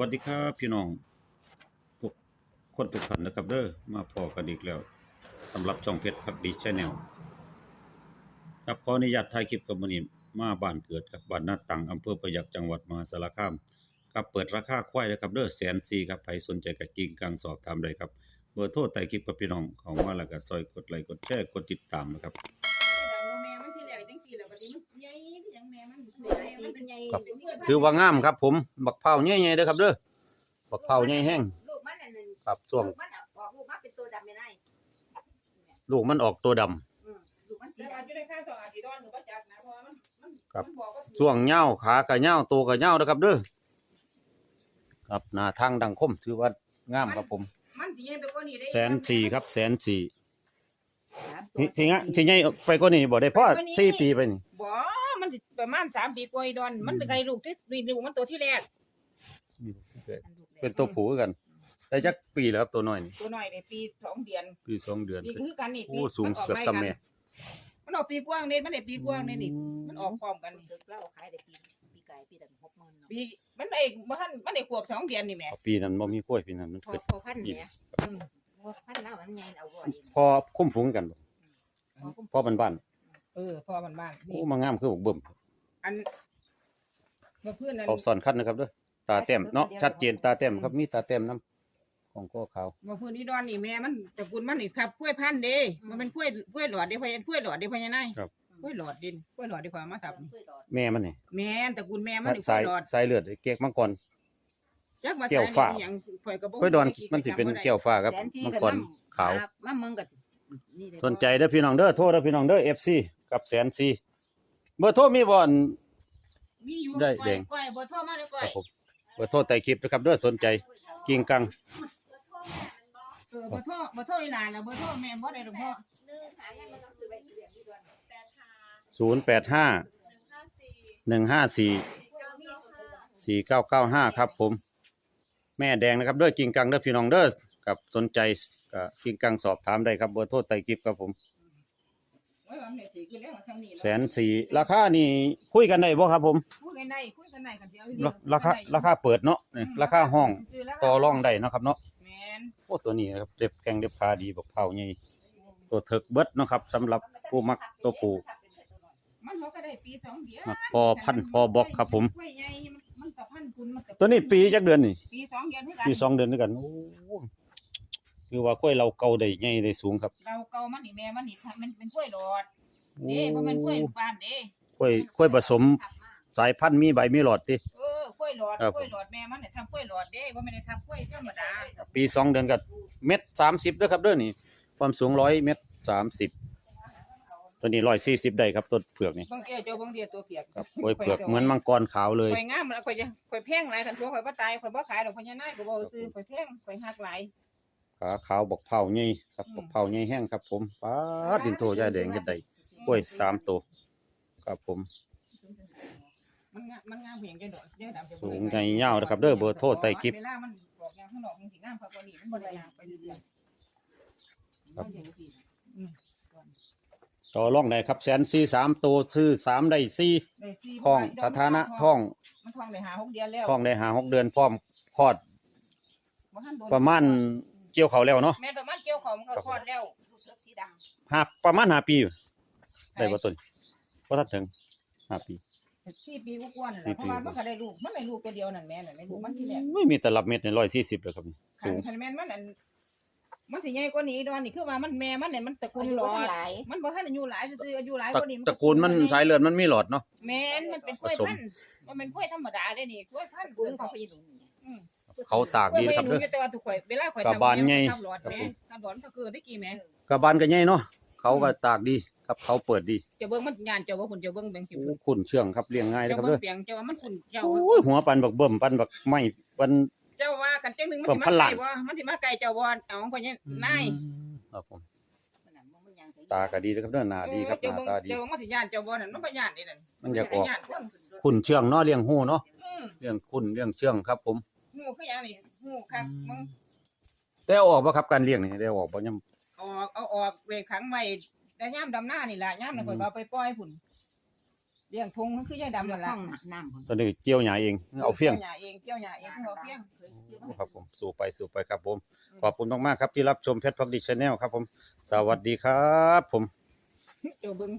วัสดีครับพี่น้องทุกคนทุกท่านนะครับเด้อมาพอกันอีกแล้วสำหรับช่องเพชรพักดีชแนลครับขออนุญาตถ่ายคลิปกับมื้อนี้มาบ้านเกิดครับบ้านนาตังอำเภอพยัคฆ์จังหวัดมหาสารคามครับเปิดราคาควายนะครับเด้อแสนสี่ครับใครสนใจก็กิ่งกลางสอบถามได้ครับเบอร์โทรใต้คลิปกับพี่น้องของมาแล้วก็ซอยกดไลค์กดแชร์กดติดตามนะครับ ครับ ถือว่างามครับผม บักเผาวใหญ่ๆเด้อครับเด้อ บักเผาวใหญ่แห้งลูกมันอันนึงครับช่วงลูกมันออกลูกมันเป็นตัวดำไม่ได้ลูกมันออกตัวดำ อืมลูกมันสีแต่ดว่าอยู่ในค่าต่ออาทิตย์ดอนหรือว่าจัดนะเพราะว่ามันมันครับมันบอกว่าถูกช่วงเหย้าขากะเหย้าตัวกะเหย้านะครับเด้อครับหน้าทางดังคมถือว่างามครับผม มันสิใหญ่ไปกว่านี้ได้แสนสี่ครับ แสนสี่ำสิสิงะสิใหญ่ไปกว่านี้บ่ได้พอสี่ปีไปนี่บ่ มันสิประมาณสามปีกว่าอีดอน มันไกลลูกที่นี่ลูกมันตัวที่แรกเป็นตัวผู้คือกันได้จักปีแล้วครับตัวน้อยนี่ตัวน้อยในปีสองเดือนปีสองเดือนปีคือกันนี่โอ้ปีสูงมันออกเกือบไล่ซ้ำกันแม่มันออกปีกว้างเด้มันได้ปีกว้างเด้นี่มันออกพร้อมกันตึกเล่าขายได้ปีปีไก่ปีละหกหมื่นเนาะปีมันได้บ่ทันมันได้ขวบสองเดือนนี่แหม่เอาปีนั้นบ่มีกล้วยปีนั้นมันพอเกิดพอพันเนี่ยพอพันแล้วมันใหญ่เอาบ่อยพอคุ้มฝูงกันบ่พอบ้านบ้าน เออพอมันบ้านๆนี่โอ้มางามคือบักเบิ่มอันเมื่อเพื่อนนั้นเขาสอนคัดนะครับเด้อตาแต้มเนาะชัดเจนตาแต้มครับมีตาแต้มนํของก็ขาวเมื่อเพื่อนนี่ดอนนี่แม่มันตระกูลมันนี่ครับกล้วยพันธุ์เด้มันเป็นกล้วยกล้วยหลอดเด้พะยันกล้วยหลอดเด้พะยันนายครับกล้วยหลอดดินกล้วยหลอดดีกว่ามาทับแม่มันนี่แม่นตระกูลแม่มันนี่กล้สาวยยหลอดสายเลือดไอ้เก๊กมังกร จักมาแก้วฟ้าใส่ในอิหยังข่อยก็บ่กล้วยดอนมันสิเป็นแก้วฟ้าครับแสนที่มังกับกรน้ำขาว มาเมืองกับนี่เลยสนใจเด้อพี่น้องเด้อโทรเด้อพี่น้องเด้อ FC กับแสนซีเบอร์โทรมีบ่อน มีอยู่ได้แดง ก้อยเบอร์โทรมาเลยก้อคยรับผมเบอร์โทรใต้คลิปนะครับเด้อสนใจกิ่งกังเออเบอร์โทรเบอร์โทรอีหลานแล้วเบอร์โทรแม่บ่ได้หรอกพ่อ085 154 4995ครับผม แม่แดงนะครับเด้อกิ่งกังเด้อพี่น้องเด้อกับสนใจก็กิ่งกังสอบถามได้ครับเบอร์โทรใต้คลิปครับผมไว้ว่ามันได้สิคือแล้วทางนี้แสนสี่ราคานี่คุยกันได้บ่ครับผม คุยกันได้คุยกันได้กันเดียวราราคาราคาเปิดเนาะนี่ราคาห้องต่อรองได้เนาะครับเนาะแม่นโอ้ตัวนี้ครับเล็บแข้งเล็บขาดีบักเผาใหญ่ตัวเถิกเบิดเนาะครับสำหรับผู้มักตัวผู้ มันเขาก็ได้ปีสองเดือนมักพอพันธุ์พอบอกครับผมกล้วยใหญ่มันก็พันธุ์คุณมันก็ตัวนี้ปีจักเดือนนี่ปีสองเดือนคือกันปีสองเดือนด้วยกันโอ้ คือว่ากล้วยเราเก่าได้ใหญ่ได้สูงครับเราเกามันนี่แม่มันนี่มันเป็นกล้วยหลอดโอ้เด้เพราะมันกล้วยบ้านเด้กล้วยกล้วยผสมสายพันธุ์มีใบมีหลอดติ เออกล้วยหลอดครับ กล้วยหลอดแม่มันเนี่ยทำกล้วยหลอดเด้ว่าไม่ได้ทำกล้วยธรรมดาปีสองเดือนกับเม็ดสามสิบด้วยครับเด้อนี่ ความสูงร้อยเม็ดสามสิบตัวนี้ร้อยสี่สิบได้ครับต้นเผือกนี่บางเดียวเจ้าบางเดียวตัวเปียกครับกล้วยเผือกเหมือนมังกรขาวเลย ข่อยงามแล้วข่อยจะข่อยแพงหลายคันตัวข่อยบ่ตายข่อยบ่ขายดอกพญานาคก็บ่ซื้อข่อยแพงข่อยหักหลาย ขาขาวบอกเผาใหญ่ครับบอกเผาใหญ่แห้งครับ ผมป้าดดินโทยายแดงเฮ็ดได้กล้วยสามตัวครับผม มันงามมันงามเพียงจังดอกเดี๋ยวดำจะสูงใหญ่ยาวนะครับเด้อเบอร์โทรใต้คลิป เวลามันบอกอย่างข้างนอกมันสิงามกว่านี้มันบ่ได้ยางไปเรื่อยครับๆอืมต่อรองได้ครับแสนสี่สามตัวซื้อสามได้สี่ได้สี่ท้องสถานะท้องมันท้องได้หาหกเดือนแล้วท้องได้หาหกเดือนพร้อมคลอดบ่ทันโดน ประมาณ เกี่ยวเขาแล้วเนาะแม่ประมาณเกี่ยวของมันก็คลอดแล้วสีดห้าประมาณห้าปีได้บ่ต้นบ่ทันถึงห้าปี สี่ปีกว่าๆนั่นแหสี่ละเพปีราะว่ามันก็ได้ลูกมันได้ลูกตัวเดียวนั่นแม่น่ะได้ลูกมันที่แรกไม่มีแต่รับเม็ดในร้อยสี่สิบเลยครับนี่คัสูนงคันแม่นมันอันมันสิใหญ่กว่านี้ดอนนี่คือว่ามันแม่มันเนี่ยมันตระำกูลหลอดหลายมันบ่ทันอายุหลายซื่อๆอายุหลายตระกว่านี้ตระกูลมันสายเลือดมันมีหลอดเนาะ แม่นมันเป็นกล้วยผสมพันธุ์มันเป็นกล้วยธรรมดาเด้นี่กล้วยพันธุ์กุ้กุ้งงของเขาพี่หนุ่ม เขาตากกล้วยดีไม่นะครับหนูเด้อ แต่ว่าทุกข่อยเวลาข่อยกระบาลใหญ่ทำหลอดครับแม่ผม ทำหลอดก็คือได้กี่แม่กระบาลก็ใหญ่เนาะเขาก็ตากดีครับเขาเปิดดีเจะเบิ่งมันย่านเจ้าว่าคุณเจ้าเบิ่งแบงสิโอ้ขุนเชื่องครับเลี้ยงง่ายเลยเจ้าครับเบิ่เด้งอเปียงเจ้าว่ามันคุณเจ้า โอ้ยหัวปันบักเบิ่มปันบักไม้ปัน เจ้าว่ากันจังหนึงมันเบิ่สิมมาพันไกล้าลนบ่มันสิมาไกลเจ้าบ่เอาของข่อยเนี่ยนายครับผมมันน่ะมันยังตาก็ดีนะครับเด้อหน้าดีครับหเจ้าน้าเบิ่งตาดี เจ้าเบิ่งมันสิย่านเจ้าบ่นั่นมันบ่ย่านนี่นั่นมันอยากออก ย่านคนขุนเชื่องเนาะเลี้ยงหูเนาะอืมเลี้ยงขุนเลี้ยงเชื่องครับ ผม หูคือหยังนี่หูคักมึงแต่เอาออกบ่ครับการเลี้ยงนี่ได้เอาออกบ่ยังออกเอาออกเลยขังไว้แต่ย่ามดำหน้านี่ล่ะย่ามนั่นข่อยก็เอาไปปล่อยพุ่นเลี้ยงทงมันคือยายดำนั่นล่ะน้ำพุ่นตอนนี้เกี่ยวหญ้าเองเอาเฟี้ยงกี่ยวหญ้าเองเกี่ยวหญ้าเองเพิ่นเอาเฟี้ยง ครับผมสู่ไปสู่ไปครับผมขอบคุณมากๆครับที่รับชมเพชรพักดีชาแนลครับผม สวัสดีครับผม เจ้าเบิ่ง